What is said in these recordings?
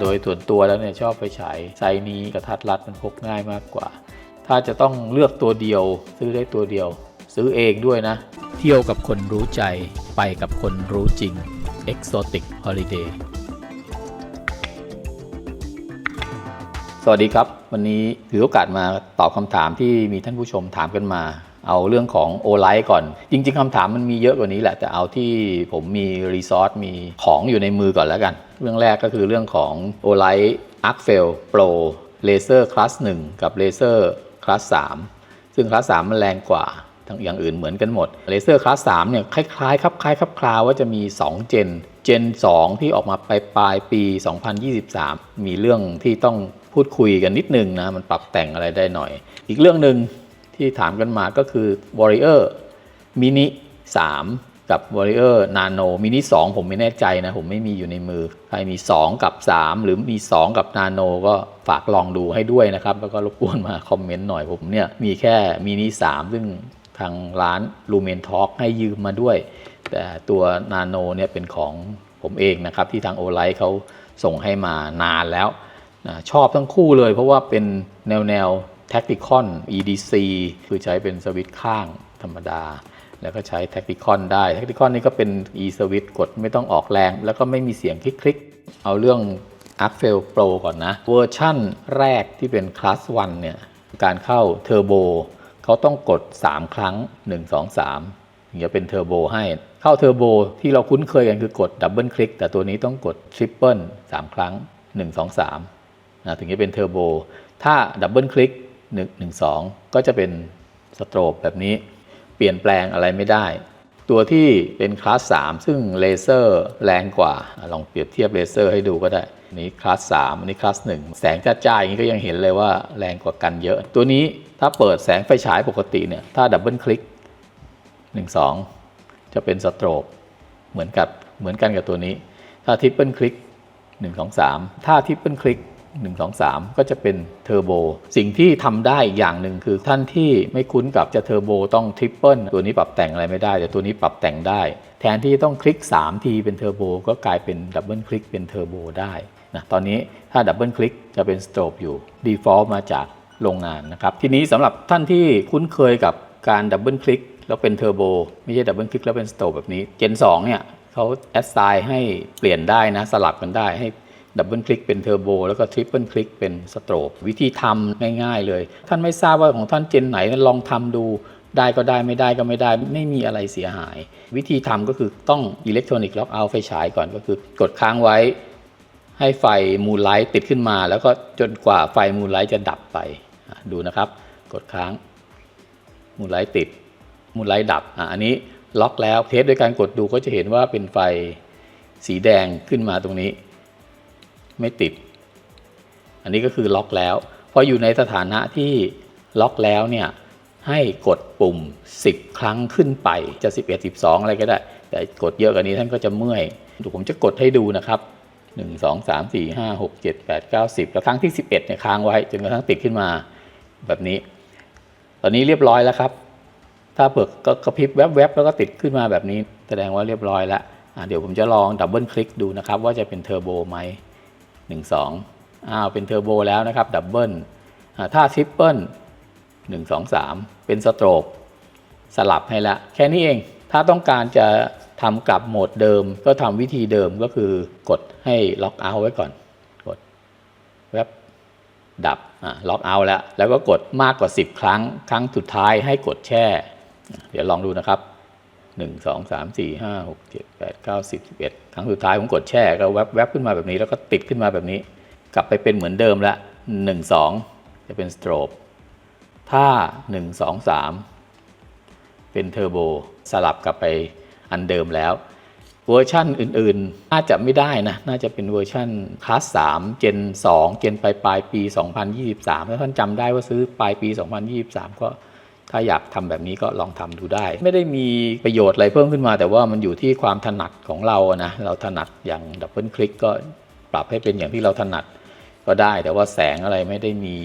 โดยส่วนตัวแล้วเนี่ยชอบไฟฉายไซส์นี้กระทัดรัดมันพกง่ายมากกว่า ถ้าจะต้องเลือกตัวเดียว ซื้อได้ตัวเดียว ซื้อเองด้วยนะ เที่ยวกับคนรู้ใจไปกับคนรู้จริง Exotic Holiday สวัสดีครับ วันนี้ถือโอกาสมาตอบคำถามที่มีท่านผู้ชมถามกันมา เอาเรื่องของโอไลท์ก่อน จริง ๆคำถามมันมีเยอะกว่านี้แหละ แต่เอาที่ผมมีรีซอสมีของอยู่ในมือก่อนแล้วกัน เรื่องแรกก็คือเรื่องของ o l i g h t Arc f e l Pro Laser Class 1 กับ Laser Class 3 ซึ่งคลาส3มันแรงกว่าทั้งอย่างอื่นเหมือนกันหมดเลเซอร์คลาส3เนี่ยคล้ายๆครับคล้ายครับคลาว่าจะมี 2 เจน เจน 2 ที่ออกมาปลายปลายปี 2023 มีเรื่องที่ต้องพูดคุยกันนิดนึงนะ มันปรับแต่งอะไรได้หน่อย อีกเรื่องหนึ่งที่ถามกันมาก็คือ Warrior Mini 3 กับ Warrior Nano Mini 2 ผมไม่แน่ใจนะ ผมไม่มีอยู่ในมือ ใครมี 2 กับ 3 หรือมี 2 กับ Nano ก็ฝากลองดูให้ด้วยนะครับ แล้วก็รบกวนมาคอมเมนต์หน่อยผมเนี่ย มีแค่ Mini 3 ซึ่งทางร้าน Lumen Talk ให้ยืมมาด้วย แต่ตัว Nano เนี่ยเป็นของผมเองนะครับ ที่ทาง o l i g h t เขาส่งให้มานานแล้วนะชอบทั้งคู่เลย เพราะว่าเป็นแนวแนว Tacticon EDC คือใช้เป็นสวิตช์ข้างธรรมดา แล้วก็ใช้ Tacticon ได้ Tacticon นี่ก็เป็น e switch กดไม่ต้องออกแรง แล้วก็ไม่มีเสียงคลิกๆเอาเรื่อง a r c f e l Pro ก่อนนะ เวอร์ชั่นแรกที่เป็น Class 1 เนี่ย การเข้าเทอร์โบเขาต้องกด 3 ครั้ง 1 2 3ถึงจะเป็นเทอร์โบให้ เข้าเทอร์โบที่เราคุ้นเคยกันคือกดดับเบิลคลิกแต่ตัวนี้ต้องกดทริปเปิล3ครั้ง 1 2 3นะถึงจะเป็นเทอร์โบถ้าดับเบิลคลิก1 1 2 ก็จะเป็นสโตรบแบบนี้ เปลี่ยนแปลงอะไรไม่ได้ ตัวที่เป็นคลาส 3 ซึ่งเลเซอร์แรงกว่า ลองเปรียบเทียบเลเซอร์ให้ดูก็ได้นนี้คลาส3อันนี้คลาส1แสงจ้าๆอย่างนี้ก็ยังเห็นเลยว่าแรงกว่ากันเยอะ ตัวนี้ถ้าเปิดแสงไฟฉายปกติเนี่ยถ้าดับเบิลคลิก 1 2 จะเป็นสโตรบเหมือนกับเหมือนกันกับตัวนี้ ถ้าทริปเปิลคลิก 1 2 3 ถ้าทริปเปิลคลิก 1 2 3 ก็จะเป็นเทอร์โบสิ่งที่ทำได้อย่างหนึ่งคือท่านที่ไม่คุ้นกับจะเทอร์โบต้องทริปเปิลตัวนี้ปรับแต่งอะไรไม่ได้ แต่ตัวนี้ปรับแต่งได้ แทนที่ต้องคลิก 3 ทีเป็นเทอร์โบก็กลายเป็นดับเบิลคลิกเป็นเทอร์โบได้นะตอนนี้ถ้าดับเบิลคลิกจะเป็นสโตรบอยู่ default มาจากโรงงานนะครับ ทีนี้สำหรับท่านที่คุ้นเคยกับการดับเบิลคลิกแล้วเป็นเทอร์โบไม่ใช่ดับเบิลคลิกแล้วเป็นสโตรบแบบนี้ Gen 2เนี่ยเขาแอดไซน์ให้เปลี่ยนได้นะ สลับกันได้ให้ ดับเบิลคลิกเป็นเทอร์โบแล้วก็ทริปเปิลคลิกเป็นสโตรกวิธีทำง่ายๆเลย ท่านไม่ทราบว่าของท่านเจนไหนลองทำดูได้ก็ได้ไม่ได้ก็ไม่ได้ไม่มีอะไรเสียหาย วิธีทำก็คือต้องอิเล็กทรอนิกส์ล็อกเอาไฟฉายก่อนก็คือ กดค้างไว้ ให้ไฟมูลไลท์ติดขึ้นมา แล้วก็จนกว่าไฟมูลไลท์จะดับไปดูนะครับ กดค้าง มูลไลท์ติด มูลไลท์ดับอะอันนี้ล็อกแล้วเทสด้วยการกดดูก็จะเห็นว่าเป็นไฟสีแดงขึ้นมาตรงนี้ ไม่ติด อันนี้ก็คือล็อกแล้ว พออยู่ในสถานะที่ล็อกแล้วเนี่ยให้กดปุ่ม 10 ครั้งขึ้นไปจะ 11 12 อะไรก็ได้ แต่กดเยอะกว่านี้ท่านก็จะเมื่อยเดี๋ยวผมจะกดให้ดูนะครับ 1 2 3 4 5 6 7 8 9 10 แล้วครั้งที่ 11เนี่ยค้างไว้จนกระทั่งติดขึ้นมาแบบนี้ ตอนนี้เรียบร้อยแล้วครับ ถ้าเปิดก็กระพริบแวบๆแล้วก็ติดขึ้นมาแบบนี้ แสดงว่าเรียบร้อยแล้วอะเดี๋ยวผมจะลองดับเบิลคลิกดูนะครับว่าจะเป็นเทอร์โบไหม 1 2อ้าวเป็นเทอร์โบแล้วนะครับดับเบิลถ้าทริปเปิล1 2 3 เป็นสโตรกสลับให้ละ แค่นี้เองถ้าต้องการจะทำกลับโหมดเดิมก็ทำวิธีเดิมก็คือกดให้ล็อกเอาไว้ก่อน กดแวบดับอ่าล็อกเอาแล้ว แล้วก็กดมากกว่า 10 ครั้ง ครั้งสุดท้ายให้กดแช่ เดี๋ยวลองดูนะครับ หนึ่งสองสามสี่ห้าหกเจ็ดแปดเก้าสิบสิบเอ็ดครั้งสุดท้ายผมกดแช่ก็แวบแวบขึ้นมาแบบนี้แล้วก็ติดขึ้นมาแบบนี้ กลับไปเป็นเหมือนเดิมละหนึ่งสองจะเป็นสโตรบถ้าหนึ่งสองสามเป็นเทอร์โบสลับกลับไปอันเดิมแล้ว เวอร์ชั่นอื่นๆ น่าจะไม่ได้นะ น่าจะเป็นเวอร์ชั่นคลาส3 Gen 2 Gen ปลายปลายปี 2023 ถ้าท่านจำได้ว่าซื้อปลายปี 2023 ก็ ถ้าอยากทำแบบนี้ก็ลองทำดูได้ ไม่ได้มีประโยชน์อะไรเพิ่มขึ้นมา แต่ว่ามันอยู่ที่ความถนัดของเราอะนะเราถนัดอย่างดับเบิลคลิกก็ปรับให้เป็นอย่างที่เราถนัดก็ได้ แต่ว่าแสงอะไรไม่ได้มี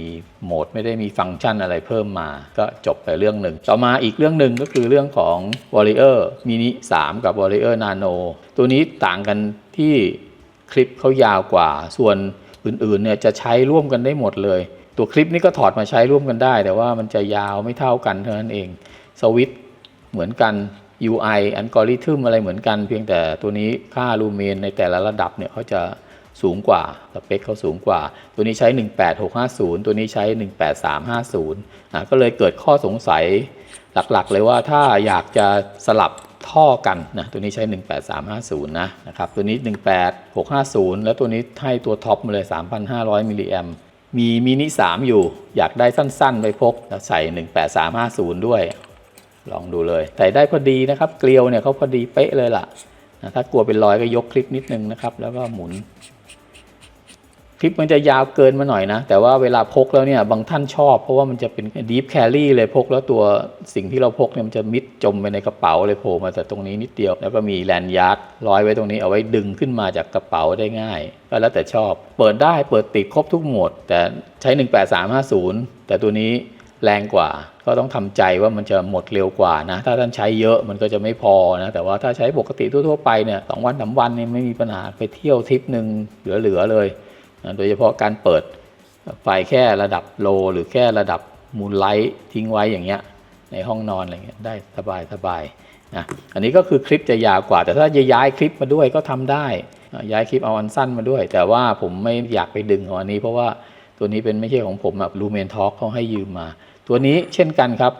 โหมด ไม่ได้มีฟังก์ชันอะไรเพิ่มมา ก็จบไปเรื่องหนึ่ง ต่อมาอีกเรื่องหนึ่งก็คือเรื่องของ Warrior Mini 3 กับ Warrior Nano ตัวนี้ต่างกันที่คลิปเขายาวกว่า ส่วนอื่นๆเนี่ยจะใช้ร่วมกันได้หมดเลย ตัวคลิปนี้ก็ถอดมาใช้ร่วมกันได้ แต่ว่ามันจะยาวไม่เท่ากันเท่านั้นเองสวิตเหมือนกัน UI อัลกอริทึมอะไรเหมือนกัน เพียงแต่ตัวนี้ค่าลูเมนในแต่ละระดับเนี่ยเขาจะสูงกว่าสเปคเขาสูงกว่า ตัวนี้ใช้ 18650 ตัวนี้ใช้ 18350อะก็เลยเกิดข้อสงสัยหลักๆ เลยว่าถ้าอยากจะสลับท่อกันนะตัวนี้ใช้ 18350 นะนะครับตัวนี้ 18650 แล้วตัวนี้ให้ตัวท็อปมาเลย 3,500มิลลิแอม มีมินิ3อยู่ อยากได้สั้นๆไปพกแล้วใส่ 18350 ด้วย ลองดูเลยแต่ได้พอดีนะครับ เกลียวเนี่ยเขาพอดีเป๊ะเลยล่ะนะถ้ากลัวเป็นรอยก็ยกคลิปนิดนึงนะครับ แล้วก็หมุน คลิปมันจะยาวเกินมาหน่อยนะ แต่ว่าเวลาพกแล้วเนี่ยบางท่านชอบ เพราะว่ามันจะเป็นดีฟแคลรี่เลยพก แล้วตัวสิ่งที่เราพกเนี่ยมันจะมิดจมไปในกระเป๋าเลยโผล่มาแต่ตรงนี้นิดเดียว แล้วก็มีแลนยาร์ดร้อยไว้ตรงนี้เอาไว้ดึงขึ้นมาจากกระเป๋าได้ง่าย ก็แล้วแต่ชอบ เปิดได้เปิดติดครบทุกโหมด แต่ใช้ 18350 แต่ตัวนี้แรงกว่า ก็ต้องทำใจว่ามันจะหมดเร็วกว่านะ ถ้าท่านใช้เยอะมันก็จะไม่พอนะ แต่ว่าถ้าใช้ปกติทั่วๆไปเนี่ยสองวันสามวันนี่ไม่มีปัญหาไปเที่ยวทริปหนึ่งเหลือๆเลย โดยเฉพาะการเปิดไฟแค่ระดับโลหรือแค่ระดับมูลไลท์ทิ้งไว้อย่างเงี้ยในห้องนอนอะไรเงี้ยได้สบายสบายนะอันนี้ก็คือคลิปจะยาวกว่า แต่ถ้าจะย้ายคลิปมาด้วยก็ทำได้ย้ายคลิปเอาอันสั้นมาด้วย แต่ว่าผมไม่อยากไปดึงเอาอันนี้ เพราะว่าตัวนี้เป็นไม่ใช่ของผมแบบลูเมนท็อกเขาให้ยืมมา ตัวนี้เช่นกันครับ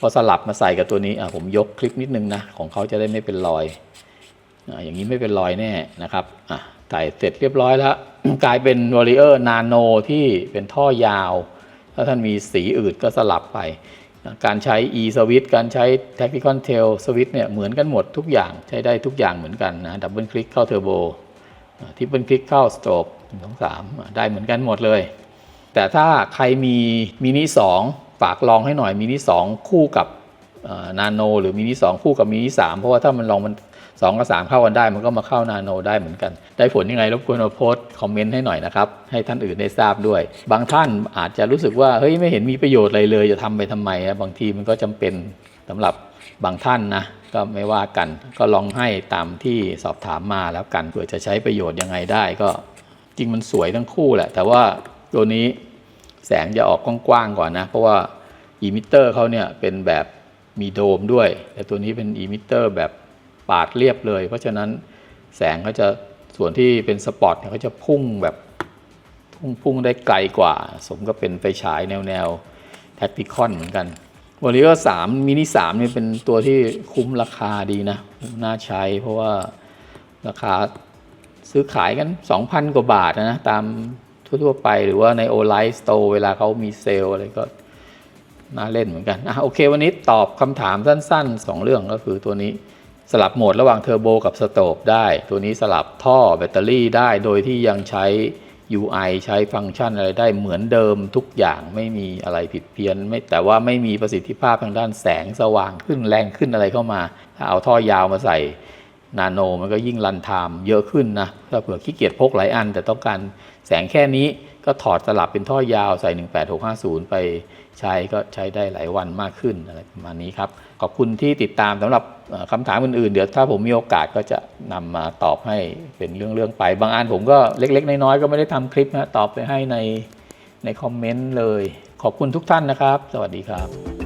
พอสลับมาใส่กับตัวนี้อะผมยกคลิปนิดนึงนะของเขาจะได้ไม่เป็นรอยอะอย่างนี้ไม่เป็นรอยแน่นะครับอะ ใส่เสร็จเรียบร้อยแล้ว กลายเป็น Warrior Nano ที่เป็นท่อยาว ถ้าท่านมีสีอื่นก็สลับไป การใช้ e switch การใช้ tactical tail switch เนี่ยเหมือนกันหมดทุกอย่างใช้ได้ทุกอย่างเหมือนกันนะดับเบิลคลิกเข้าเทอร์โบทิปเปิลคลิกเข้าสโตรกหนึ่งสองสามได้เหมือนกันหมดเลย แต่ถ้าใครมีมินิ2ฝากลองให้หน่อยมินิ2คู่กับนาโนหรือมินิ2คู่กับมินิ3เพราะว่าถ้ามันลองมัน 2กับ3เข้ากันได้มันก็มาเข้านาโนได้เหมือนกัน ได้ผลยังไงรบกวนมาโพสต์คอมเมนต์ให้หน่อยนะครับ ให้ท่านอื่นได้ทราบด้วย บางท่านอาจจะรู้สึกว่าเฮ้ยไม่เห็นมีประโยชน์อะไรเลยจะทำไปทำไมนะบางทีมันก็จำเป็นสำหรับบางท่านนะก็ไม่ว่ากันก็ลองให้ตามที่สอบถามมาแล้วกันเผื่อจะใช้ประโยชน์ยังไงได้ก็จริงมันสวยทั้งคู่แหละ แต่ว่าตัวนี้แสงจะออกกว้างๆกว่านะ เพราะว่าอีมิเตอร์เขาเนี่ยเป็นแบบมีโดมด้วย แต่ตัวนี้เป็นอีมิเตอร์แบบ ปาดเรียบเลย เพราะฉะนั้นแสงเขาจะส่วนที่เป็นสปอตเนี่ยเขาจะพุ่งแบบพุ่งพุ่งได้ไกลกว่า สมกับเป็นไฟฉายแนวแนวแท็กติคอนเหมือนกัน วันนี้ก็สามมินิสามนี่เป็นตัวที่คุ้มราคาดีนะ น่าใช้เพราะว่าราคาซื้อขายกัน 2,000 กว่าบาทนะ ตามทั่วๆไปหรือว่าในโอไลน์สโตร์เวลาเขามีเซลล์อะไรก็น่าเล่นเหมือนกันอะโอเค วันนี้ตอบคำถามสั้นๆ 2 เรื่องก็คือตัวนี้ สลับโหมดระหว่างเทอร์โบกับสโตรกได้ ตัวนี้สลับท่อแบตเตอรี่ได้โดยที่ยังใช้ UI ใช้ฟังก์ชันอะไรได้เหมือนเดิมทุกอย่างไม่มีอะไรผิดเพี้ยนไม่แต่ว่าไม่มีประสิทธิภาพทางด้านแสงสว่างขึ้นแรงขึ้นอะไรเข้ามา ถ้าเอาท่อยาวมาใส่นาโนมันก็ยิ่งรันไทม์เยอะขึ้นนะถ้าเผื่อขี้เกียจพกหลายอัน แต่ต้องการแสงแค่นี้ ก็ถอดสลับเป็นท่อยาวใส่ 18650 ไปใช้ก็ใช้ได้หลายวันมากขึ้นอะไรประมาณนี้ครับ ขอบคุณที่ติดตามสำหรับคำถามอื่นๆ เดี๋ยวถ้าผมมีโอกาสก็จะนำมาตอบให้เป็นเรื่องๆไป บางอันผมก็เล็ก ๆ น้อยๆก็ไม่ได้ทำคลิปนะตอบไปให้ในในคอมเมนต์เลย ขอบคุณทุกท่านนะครับ สวัสดีครับ